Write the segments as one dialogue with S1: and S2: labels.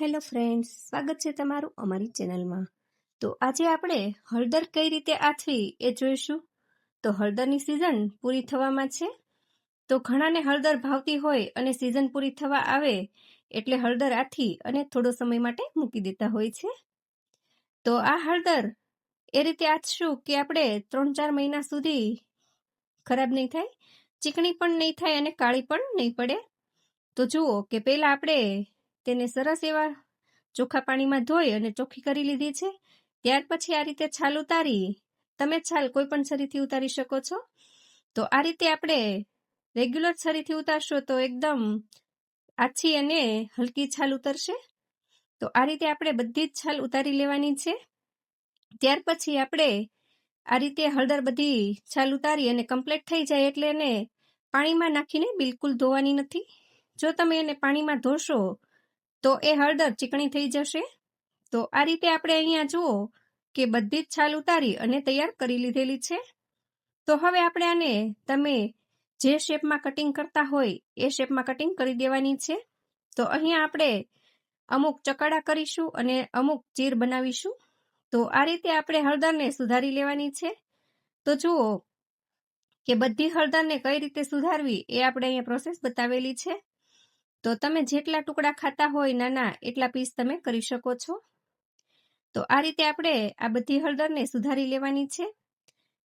S1: Hello friends, સ્વાગત છે તમારું અમારી ચેનલમાં. તો આજે આપણે હળદર કઈ રીતે આથવી એ જોઈશું? તો હળદરની સિઝન પૂરી થવામાં છે. તો ઘણાને હળદર ભાવતી હોય અને સિઝન પૂરી થવા આવે એટલે હળદર આથી અને થોડો સમય માટે મૂકી દેતા હોય છે. તો આ હળદર એ રીતે આથશું કે આપણે ત્રણ ચાર મહિના સુધી ખરાબ નહીં થાય, ચીકણી પણ નહીં થાય અને કાળી પણ નહીં પડે. તો જુઓ કે પહેલાં આપણે તેને સરસ એવા ચોખ્ખા પાણીમાં ધોઈ અને ચોખ્ખી કરી લીધી છે. ત્યાર પછી આ રીતે છાલ ઉતારી તમે છાલ કોઈ પણ છરીથી ઉતારી શકો છો. તો આ રીતે આપણે રેગ્યુલર છરીથી ઉતારશો તો એકદમ આછી અને હલકી છાલ ઉતરશે. તો આ રીતે આપણે બધી જ છાલ ઉતારી લેવાની છે. ત્યાર પછી આપણે આ રીતે હળદર બધી છાલ ઉતારી અને કમ્પ્લીટ થઈ જાય એટલે એને પાણીમાં નાખીને બિલકુલ ધોવાની નથી. જો તમે એને પાણીમાં ધોશો તો એ હળદર ચીકણી થઈ જશે. તો આ રીતે આપણે અહીંયા જુઓ કે બધી જ છાલ ઉતારી અને તૈયાર કરી લીધેલી છે. તો હવે આપણે આને તમે જે શેપમાં કટિંગ કરતા હોય એ શેપમાં કટિંગ કરી દેવાની છે. તો અહીંયા આપણે અમુક ચકડા કરીશું અને અમુક ચીર બનાવીશું. તો આ રીતે આપણે હળદરને સુધારી લેવાની છે. તો જુઓ કે બધી હળદરને કઈ રીતે સુધારવી એ આપણે અહીંયા પ્રોસેસ બતાવેલી છે. તો તમે જેટલા ટુકડા ખાતા હોય નાના, એટલા પીસ તમે કરી શકો છો. તો આ રીતે આપણે આ બધી હળદરને સુધારી લેવાની છે.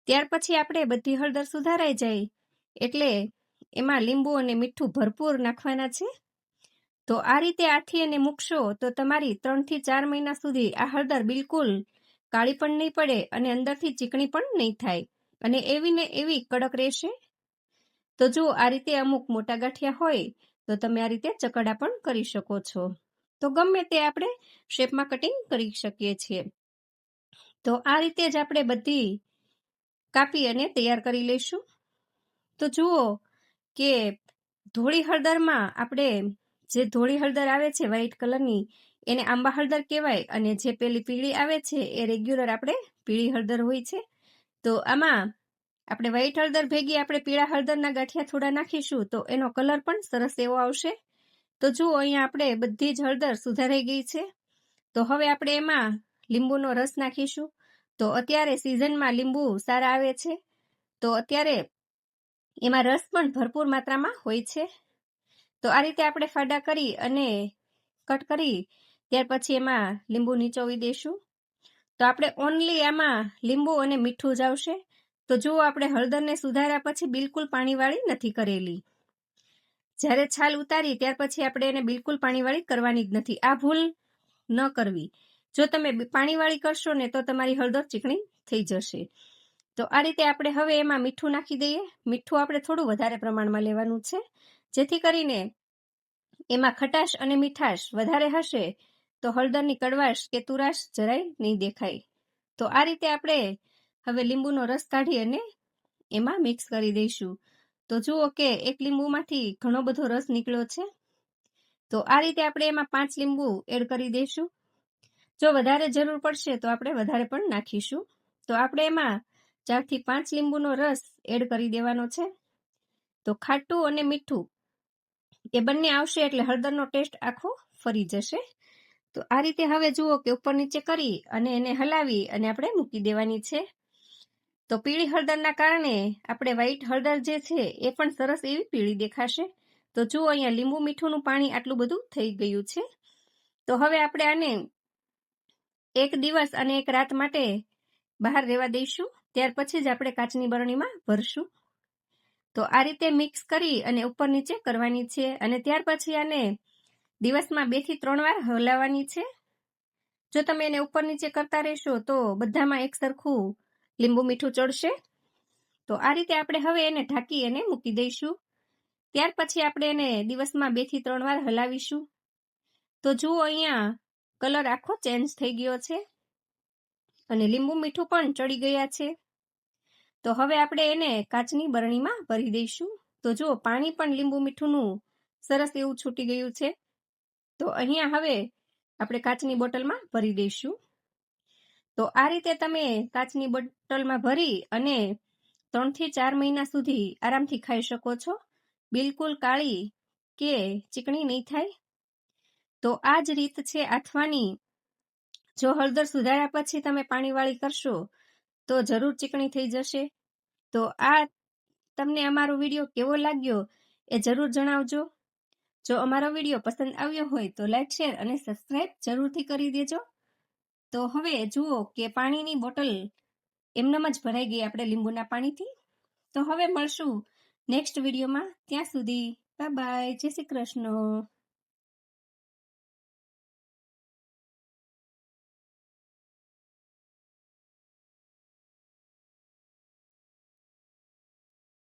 S1: ત્યાર પછી આપણે બધી હળદર સુધારાઈ જાય એટલે એમાં લીંબુ અને મીઠું ભરપૂર નાખવાના છે. તો આ રીતે આથી એને મૂકશો તો તમારી ત્રણથી ચાર મહિના સુધી આ હળદર બિલકુલ કાળી પણ નહીં પડે અને અંદરથી ચીકણી પણ નહીં થાય અને એવી ને એવી કડક રહેશે. તો જો આ રીતે અમુક મોટા ગાંઠિયા હોય તો તમે આ રીતે ચકડા પણ કરી શકો છો. તો ગમે તે આપણે શેપમાં કટિંગ કરી શકીએ છીએ. તો આ રીતે જ આપણે બધી કાપી અને તૈયાર કરી લઈશું. તો જુઓ કે ધોળી હળદરમાં આપણે જે ધોળી હળદર આવે છે વ્હાઈટ કલરની એને આંબા હળદર કહેવાય અને જે પેલી પીળી આવે છે એ રેગ્યુલર આપણે પીળી હળદર હોય છે. તો આમાં આપણે વ્હાઈટ હળદર ભેગી આપણે પીળા હળદરના ગાંઠિયા થોડા નાખીશું તો એનો કલર પણ સરસ એવો આવશે. તો જુઓ, અહીંયા આપણે બધી જ હળદર સુધારાઈ ગઈ છે. તો હવે આપણે એમાં લીંબુનો રસ નાખીશું. તો અત્યારે સિઝનમાં લીંબુ સારા આવે છે. તો અત્યારે એમાં રસ પણ ભરપૂર માત્રામાં હોય છે. તો આ રીતે આપણે ફાડા કરી અને કટ કરી ત્યાર પછી એમાં લીંબુ નીચોવી દઈશું તો આપણે ઓનલી આમાં લીંબુ અને મીઠું જ આવશે. તો જુઓ આપણે હળદરને સુધાર્યા પછી બિલકુલ પાણીવાળી નથી કરેલી. જ્યારે છાલ ઉતારી, ત્યાર પછી આપણે એને બિલકુલ પાણીવાળી કરવાની જ નથી. આ ભૂલ ન કરવી. જો તમે પાણીવાળી કરશો ને, તો તમારી હળદર ચીકણી થઈ જશે. તો આ રીતે આપણે હવે એમાં મીઠું નાખી દઈએ. મીઠું આપણે થોડું વધારે પ્રમાણમાં લેવાનું છે. જેથી કરીને એમાં ખટાશ અને મીઠાશ વધારે હશે, તો હળદરની કડવાશ કે તુરાશ જરાય નહીં દેખાય. તો આ રીતે આપણે હવે લીંબુનો રસ કાઢી અને એમાં મિક્સ કરી દઈશું. તો જુઓ કે એક લીંબુમાંથી ઘણો બધો રસ નીકળ્યો છે. તો આ રીતે આપણે એમાં પાંચ લીંબુ એડ કરી દઈશું. જો વધારે જરૂર પડશે તો આપણે વધારે પણ નાખીશું. તો આપણે એમાં ચારથી પાંચ લીંબુનો રસ એડ કરી દેવાનો છે. તો ખાટું અને મીઠું એ બંને આવશે એટલે હળદરનો ટેસ્ટ આખો ફરી જશે. તો આ રીતે હવે જુઓ કે ઉપર નીચે કરી અને એને હલાવી અને આપણે મૂકી દેવાની છે. તો પીળી હળદરના કારણે આપણે વ્હાઈટ હળદર જે છે એ પણ સરસ એવી પીળી દેખાશે. તો જુઓ અહીંયા લીંબુ મીઠુંનું પાણી આટલું બધું થઈ ગયું છે. તો હવે આપણે આને એક દિવસ અને એક રાત માટે બહાર રહેવા દઈશું. ત્યાર પછી જ આપણે કાચની બરણીમાં ભરશું. તો આ રીતે મિક્સ કરી અને ઉપર નીચે કરવાની છે અને ત્યાર પછી આને દિવસમાં બેથી ત્રણ વાર હલાવવાની છે. જો તમે એને ઉપર નીચે કરતા રહેશો તો બધામાં એક સરખું લીંબુ મીઠું ચડશે. તો આ રીતે આપણે હવે એને ઢાંકી અને મૂકી દઈશું. ત્યાર પછી આપણે એને દિવસમાં બેથી ત્રણ વાર હલાવીશું. તો જુઓ અહીંયા કલર આખો ચેન્જ થઈ ગયો છે અને લીંબુ મીઠું પણ ચડી ગયા છે. તો હવે આપણે એને કાચની બરણીમાં ભરી દઈશું. તો જુઓ પાણી પણ લીંબુ મીઠુંનું સરસ એવું છૂટી ગયું છે. તો અહીંયા હવે આપણે કાચની બોટલમાં ભરી દઈશું. તો આ રીતે તમે કાચની બોટલમાં ભરી અને ત્રણથી ચાર મહિના સુધી આરામથી ખાઈ શકો છો. બિલકુલ કાળી કે ચીકણી નહીં થાય. તો આ જ રીત છે આથવાની. જો હળદર સુધાર્યા પછી તમે પાણીવાળી કરશો, તો જરૂર ચીકણી થઈ જશે. તો આ તમને અમારો વીડિયો કેવો લાગ્યો એ જરૂર જણાવજો. જો અમારો વીડિયો પસંદ આવ્યો હોય તો લાઈક, શેર અને સબસ્ક્રાઈબ જરૂરથી કરી દેજો. તો હવે જુઓ કે પાણીની બોટલ એમનામાં જ ભરાઈ ગઈ આપણે લીંબુના પાણીથી. તો હવે મળશું નેક્સ્ટ વિડીયોમાં. ત્યાં સુધી બાય બાય. જય શ્રી કૃષ્ણ.